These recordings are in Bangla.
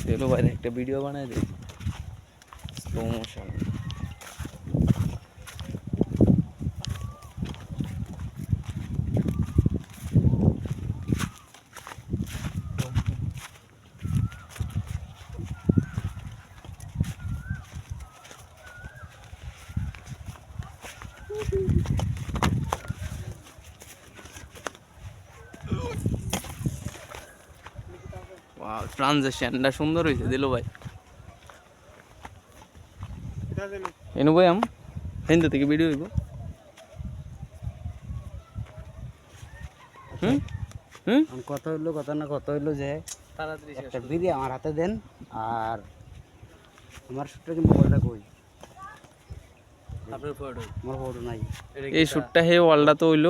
তেলো বাইরে একটা ভিডিও বানায় দিই স্লো মোশন Thank you. ট্রানজেকশনটা সুন্দর হয়েছে দিল ভাই। এনু ভাই আম হিন্দু থেকে ভিডিও হইব। হুম? হুম? কত হইল কত না কত হইল যে তাড়াতাড়ি একটা বিড়ি আমার হাতে দেন আর আমার ছোট্ট যে মোবাইলটা কই? আপনার ফটো আমার ফটো নাই। এই শ্যুটটা হে ওয়ালটা তো হইল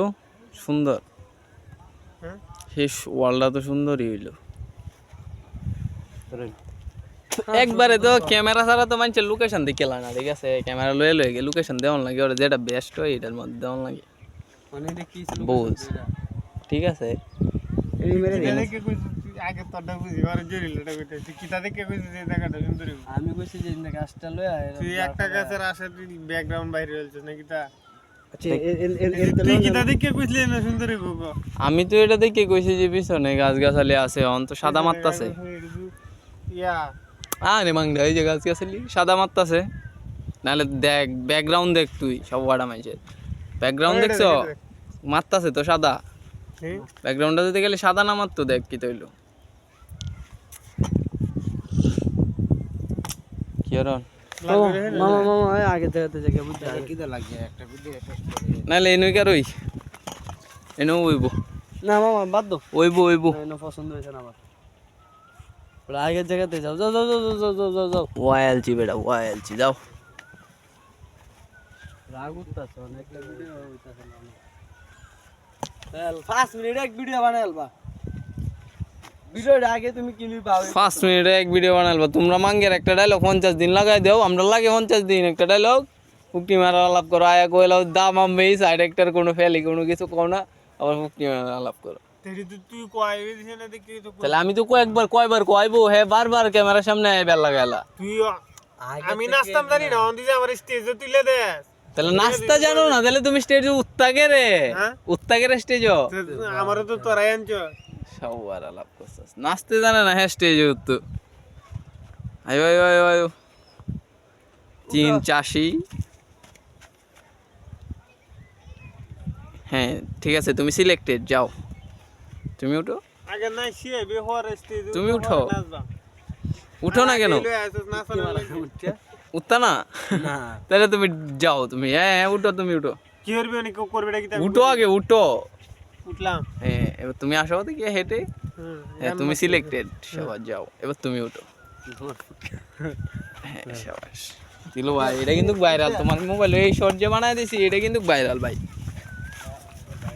সুন্দর। সেই ওয়ালটা তো সুন্দরই হইল। একবারে তো ক্যামেরা ছাড়া তো মানুষের লোকেশন দেখে না ঠিক আছে ক্যামেরা লয়ে লয়ে গিয়ে লোকেশন দেওয়ান লাগে ওরা যেটা বেস্ট হয় এটার মধ্যে দেওয়ান লাগে মানে বুঝ ঠিক আছে এই মেরে দিন আগে তোরটা বুঝি ঘরে জরিল এটা কইতে কিতা দেখে কইছিস এই জায়গাটা সুন্দর আমি কইছি যে ইন্দা গাছটা তুই একটা গাছের আশা তুই ব্যাকগ্রাউন্ড বাইরে হইছিস আচ্ছা কিতা না সুন্দর আমি তো এটা দেখে কইছি যে পিছনে গাছ গাছালি আছে অন তো সাদা মারতাছে ইয়া আরে মাংডা এই যে গাছ গাছালি সাদা মারতাছে। নাহলে দেখ ব্যাকগ্রাউন্ড দেখ তুই সব ওয়াডা মাইছে ব্যাকগ্রাউন্ড দেখছ? মারতাছে তো সাদা। হ্যাঁ ব্যাকগ্রাউন্ডটা দিতে গেলে সাদা না মারতো দেখ কি তৈল। কি আর মামা মামা আগে থেকে জায়গা বুঝতে কি দা লাগে একটা বিড়ি নাহলে এনুই কার ওই? ওইব। না মামা বাদ দাও ওইব ওইব। পছন্দ হয়েছে না আমার। ওরা আগের জায়গাতে যাও যাও যাও যাও যাও যাও যাও যাও। ওয়াইএলজি বেটা ওয়াইএলজি যাও। রাগ উঠতাছে অনেকটা ভিডিও হইতাছে না পাঁচ মিনিট এক ভিডিও বানাইলবা ভিডিওটা আগে তুমি কিনবি পাও পাঁচ মিনিটে এক ভিডিও বানালবা তোমরা মাঙ্গের একটা ডায়লগ পঞ্চাশ দিন লাগাই দাও। আমরা লাগে পঞ্চাশ দিন একটা ডায়লগ ফুকনি মারা আলাপ করো আয়া কইলাও দাম আমি সাইড একটার কোনো ফেলি কোনো কিছু না। আবার ফুকনি মারা আলাপ করো। তাহলে আমি তো কয়েকবার কয়বার কইবো হে বারবার ক্যামেরার সামনে বেলা গেলা। তুই আমি নাচতাম জানি না অন দিছে আমার স্টেজে তুলে দে। তাহলে নাচতে জানো না তাহলে তুমি স্টেজে উত্তাগে রে? হ্যাঁ? উত্তাগে রে স্টেজও আমারও তো তোরাই আনছ। সবার আলাপ করছিস। নাচতে জানে না হ্যাঁ স্টেজে উত্তু আয়ো আয়ো আয়ো আয়ো। চীন চাষি। হ্যাঁ ঠিক আছে তুমি সিলেক্টেড যাও। তুমি উঠো। আগে নাই সে বেহর তুমি উঠো। উঠো না কেন? উঠতা না? না। তাহলে তুমি যাও তুমি। হ্যাঁ হ্যাঁ উঠো তুমি উঠো। কি করবি অনেক করবে নাকি উঠো আগে উঠো। উঠলাম। হ্যাঁ এবার তুমি আসো দেখি হেঁটে। হ্যাঁ তুমি সিলেক্টেড সবার যাও। এবার তুমি উঠো। হ্যাঁ সাবাস। দিলো ভাই এটা কিন্তু ভাইরাল তোমার মোবাইল এই শর্ট যে বানায় দিছি এটা কিন্তু ভাইরাল ভাই।